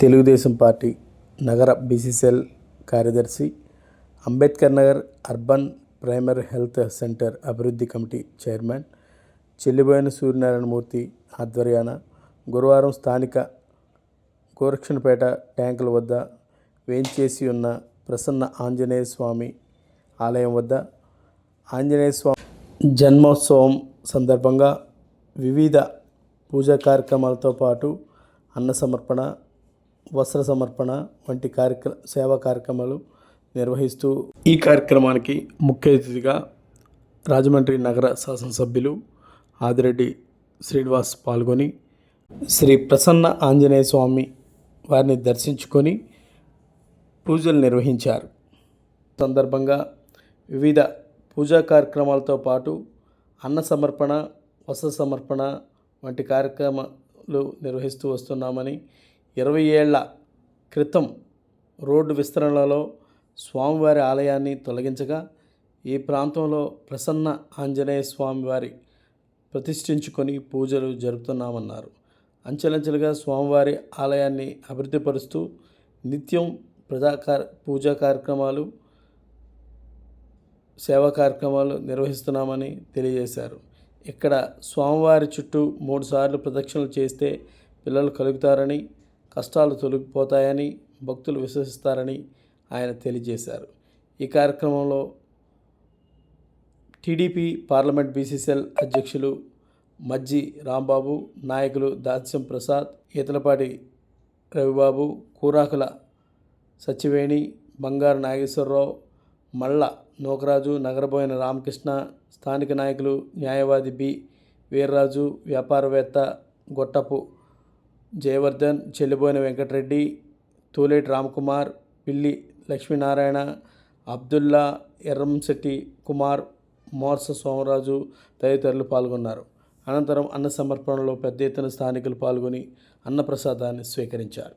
Telugu Desam party నగర BCCL కార్యదర్శి Ambedkar Nagar urban primary health centre అభివృద్ధి కమిటీ చైర్మన్ చెల్లిబోయిన సూర్యనారాయణమూర్తి ఆధ్వర్యాన గురువారం స్థానిక గోరక్షణపేట ట్యాంకుల వద్ద వేంచేసి ఉన్న ప్రసన్న ఆంజనేయ స్వామి ఆలయం వద్ద ఆంజనేయ స్వామి జన్మోత్సవం సందర్భంగా వివిధ పూజా కార్యక్రమాలతో పాటు అన్న సమర్పణ వస్త్ర సమర్పణ వంటి కార్యక్ర సేవా కార్యక్రమాలు నిర్వహిస్తూ ఈ కార్యక్రమానికి ముఖ్య అతిథిగా రాజమండ్రి నగర శాసనసభ్యులు ఆదిరెడ్డి శ్రీనివాస్ పాల్గొని శ్రీ ప్రసన్న ఆంజనేయ స్వామి వారిని దర్శించుకొని పూజలు నిర్వహించారు. సందర్భంగా వివిధ పూజా కార్యక్రమాలతో పాటు అన్న సమర్పణ వస్త్ర సమర్పణ వంటి కార్యక్రమాలు నిర్వహిస్తూ వస్తున్నామని ఇరవై ఏళ్ళ క్రితం రోడ్డు విస్తరణలో స్వామివారి ఆలయాన్ని తొలగించగా ఈ ప్రాంతంలో ప్రసన్న ఆంజనేయ స్వామివారి ప్రతిష్ఠించుకొని పూజలు జరుపుతున్నామన్నారు. అంచెలంచెలుగా స్వామివారి ఆలయాన్ని అభివృద్ధిపరుస్తూ నిత్యం ప్రజాకార పూజా కార్యక్రమాలు సేవా కార్యక్రమాలు నిర్వహిస్తున్నామని తెలియజేశారు. ఇక్కడ స్వామివారి చుట్టూ మూడుసార్లు ప్రదక్షిణలు చేస్తే పిల్లలు కలుగుతారని కష్టాలు తొలగిపోతాయని భక్తులు విశ్వసిస్తారని ఆయన తెలియజేశారు. ఈ కార్యక్రమంలో టీడీపీ పార్లమెంట్ బీసీసీఎల్ అధ్యక్షులు మజ్జి రాంబాబు నాయకులు దాస్యం ప్రసాద్ ఈతలపాటి రవిబాబు కూరాకుల సత్యవేణి బంగారు నాగేశ్వరరావు మల్ల నూకరాజు నగరబోయిన రామకృష్ణ స్థానిక నాయకులు న్యాయవాది బి వీర్రాజు వ్యాపారవేత్త గొట్టపు జయవర్ధన్ చెల్లిబోయిన వెంకటరెడ్డి తూలేటి రామ్కుమార్ పిల్లి లక్ష్మీనారాయణ అబ్దుల్లా ఎర్రంశెట్టి కుమార్ మోర్స సోమరాజు తదితరులు పాల్గొన్నారు. అనంతరం అన్న సమర్పణలో పెద్ద ఎత్తున స్థానికులు పాల్గొని అన్నప్రసాదాన్ని స్వీకరించారు.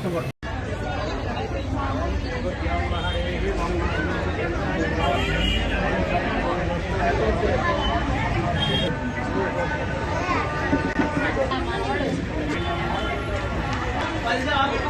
अक्टूबर पंजाब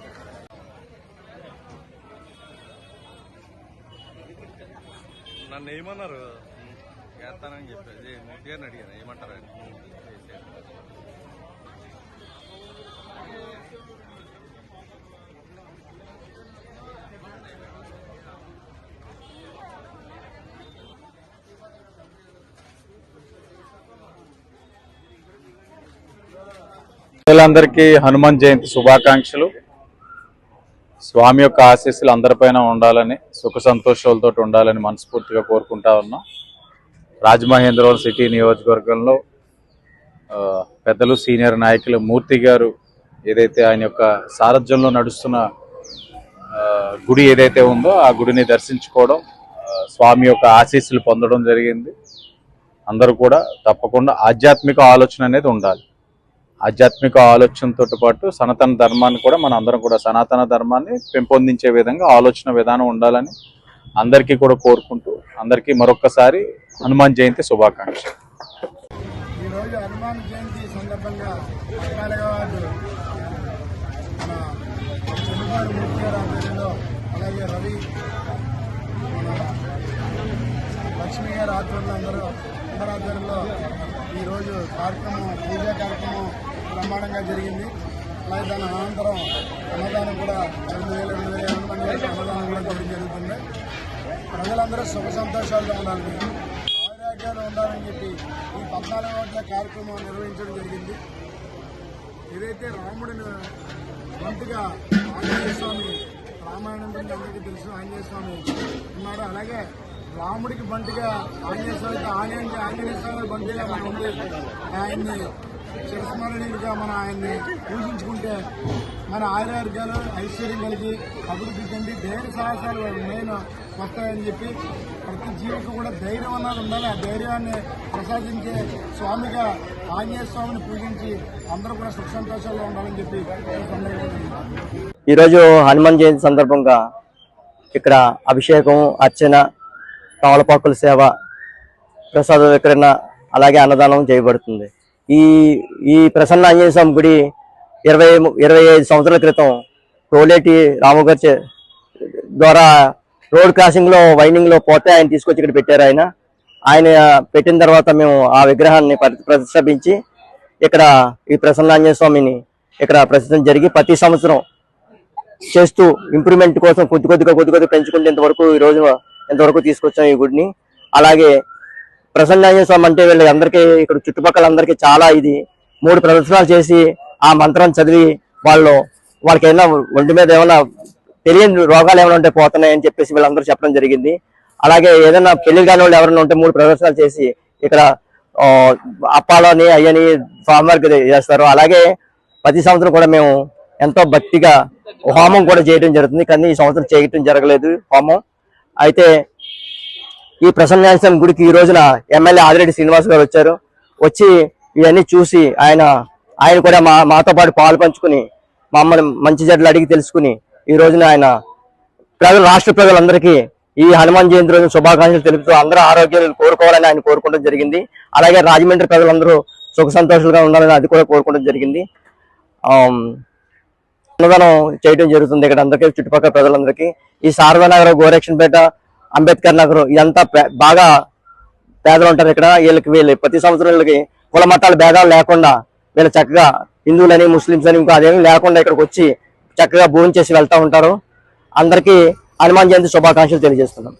నన్ను ఏమన్నారు? చేస్తానని చెప్పేది. మూర్తి గారిని అడిగాను? ఏమంటారు ఆయన? చేసేది. హనుమాన్ జయంతి శుభాకాంక్షలు. స్వామి యొక్క ఆశీస్సులు అందరిపైన ఉండాలని సుఖ సంతోషాలతో ఉండాలని మనస్ఫూర్తిగా కోరుకుంటా ఉన్నాం. రాజమహేంద్రవరం సిటీ నియోజకవర్గంలో పెద్దలు సీనియర్ నాయకులు మూర్తి గారు ఏదైతే ఆయన యొక్క సారథ్యంలో నడుస్తున్న గుడి ఏదైతే ఉందో ఆ గుడిని దర్శించుకోవడం స్వామి యొక్క ఆశీస్సులు పొందడం జరిగింది. అందరూ కూడా తప్పకుండా ఆధ్యాత్మిక ఆలోచన అనేది ఉండాలి. ఆధ్యాత్మిక ఆలోచనతో పాటు సనాతన ధర్మాన్ని కూడా మన అందరం కూడా సనాతన ధర్మాన్ని పెంపొందించే విధంగా ఆలోచన విధానం ఉండాలని అందరికీ కూడా కోరుకుంటూ అందరికీ మరొక్కసారి హనుమాన్ జయంతి శుభాకాంక్ష ఈరోజు హనుమాన్ జయంతి సందర్భంగా అలాగే రవి మన లక్ష్మీ గారి ఆధ్వర్యంలో అందరూ అందరి ఆధ్వర్యంలో ఈరోజు కార్యక్రమం పూజా కార్యక్రమం బ్రహ్మాండంగా జరిగింది. అలాగే దాని అనంతరం అన్నదానం కూడా రెండు వేల రెండు వేల ఎనిమిది మంది అన్నదానం కూడా చేయడం జరుగుతుంది. ప్రజలందరూ సుఖ సంతోషాలతో ఉండాలని ఆరోగ్యాలు ఉండాలని చెప్పి ఈ పద్నాలుగు గంటల కార్యక్రమం నిర్వహించడం జరిగింది. ఏదైతే రాముడిని వంతుగా ఆంజనేయ స్వామి రామాయణం గురించి అందరికీ తెలుసు ఆంజనేయ స్వామి ఉన్నాడు. అలాగే రాముడికి బంటిగా ఆంజనేయ స్వామి ఆంజనేయ ఆంజనేయ స్వామి బంటిగా మనం ఉండి ఆయన్ని చిరస్మరణీయుడిగా మనం ఆయన్ని పూజించుకుంటే మన ఆరోగ్యాలు ఐశ్వర్యం కలిగి అభివృద్ధి చెంది ధైర్య సాహసాలు మెయిన్ వస్తాయని చెప్పి ప్రతి జీవికి కూడా ధైర్యం అన్నది ఉండాలి. ఆ ధైర్యాన్ని ప్రసాదించే స్వామిగా ఆంజనేయ స్వామిని పూజించి అందరూ కూడా సుఖ సంతోషాల్లో ఉండాలని చెప్పి ఈరోజు హనుమాన్ జయంతి సందర్భంగా ఇక్కడ అభిషేకం అర్చన తమలపాకుల సేవ ప్రసాద విక్రణ అలాగే అన్నదానం చేయబడుతుంది. ఈ ఈ ప్రసన్న ఆంజనేయ స్వామి గుడి ఇరవై ఇరవై ఐదు సంవత్సరాల క్రితం టోలేటి రామగారి ద్వారా రోడ్ క్రాసింగ్లో వైండింగ్లో పోతే ఆయన తీసుకొచ్చి ఇక్కడ పెట్టారు ఆయన. ఆయన పెట్టిన తర్వాత మేము ఆ విగ్రహాన్ని ప్రతిష్టాపించి ఇక్కడ ఈ ప్రసన్న ఆంజనేయ స్వామిని ఇక్కడ ప్రస్తుతం జరిగి ప్రతి సంవత్సరం చేస్తూ ఇంప్రూవ్మెంట్ కోసం కొద్ది కొద్దిగా కొద్ది కొద్దిగా పెంచుకుంటే ఇంతవరకు ఈ రోజు ఇంతవరకు తీసుకొచ్చాం ఈ గుడిని. అలాగే ప్రసన్నాంజనేయ స్వామి అంటే వీళ్ళు అందరికీ ఇక్కడ చుట్టుపక్కల అందరికీ చాలా ఇది. మూడు ప్రదర్శనలు చేసి ఆ మంత్రం చదివి వాళ్ళు వాళ్ళకి ఏమైనా ఒంటి మీద ఏమైనా తెలియని రోగాలు ఏమైనా ఉంటే పోతున్నాయని చెప్పేసి వీళ్ళందరూ చెప్పడం జరిగింది. అలాగే ఏదైనా పెళ్ళి కాని వాళ్ళు ఎవరైనా ఉంటే మూడు ప్రదర్శనలు చేసి ఇక్కడ అప్పాలని అయ్యని స్వామివారికి చేస్తారు. అలాగే ప్రతి సంవత్సరం కూడా మేము ఎంతో భక్తిగా హోమం కూడా చేయడం జరుగుతుంది. కానీ ఈ సంవత్సరం చేయటం జరగలేదు హోమం. అయితే ఈ ప్రసన్నాంశం గుడికి ఈ రోజున ఎమ్మెల్యే ఆదిరెడ్డి శ్రీనివాస్ గారు వచ్చారు. వచ్చి ఇవన్నీ చూసి ఆయన ఆయన కూడా మా మాతో పాటు పాలు పంచుకుని మమ్మల్ని మంచి చెడ్డలు అడిగి తెలుసుకుని ఈ రోజున ఆయన ప్రజలు రాష్ట్ర ప్రజలందరికీ ఈ హనుమాన్ జయంతి రోజు శుభాకాంక్షలు తెలుపుతూ అందరూ ఆరోగ్యాలు కోరుకోవాలని ఆయన కోరుకోవడం జరిగింది. అలాగే రాజమండ్రి ప్రజలందరూ సుఖ సంతోషాలుగా ఉండాలని అది కూడా కోరుకోవడం జరిగింది. అన్నదానం చేయడం జరుగుతుంది ఇక్కడ అందరికీ చుట్టుపక్కల ప్రజలందరికీ. ఈ శారదా గోరక్షణపేట అంబేద్కర్ నగర్ ఇదంతా బాగా పేదలు ఉంటారు ఇక్కడ. వీళ్ళకి వీళ్ళు ప్రతి సంవత్సరం వీళ్ళకి కుల మతాల భేదాలు లేకుండా వీళ్ళు చక్కగా హిందువులని ముస్లింస్ అని ఇంకా అదేమీ లేకుండా ఇక్కడికి వచ్చి చక్కగా భోజనం చేసి వెళ్తా ఉంటారు. అందరికీ హనుమాన్ జయంతి శుభాకాంక్షలు తెలియజేస్తున్నాం.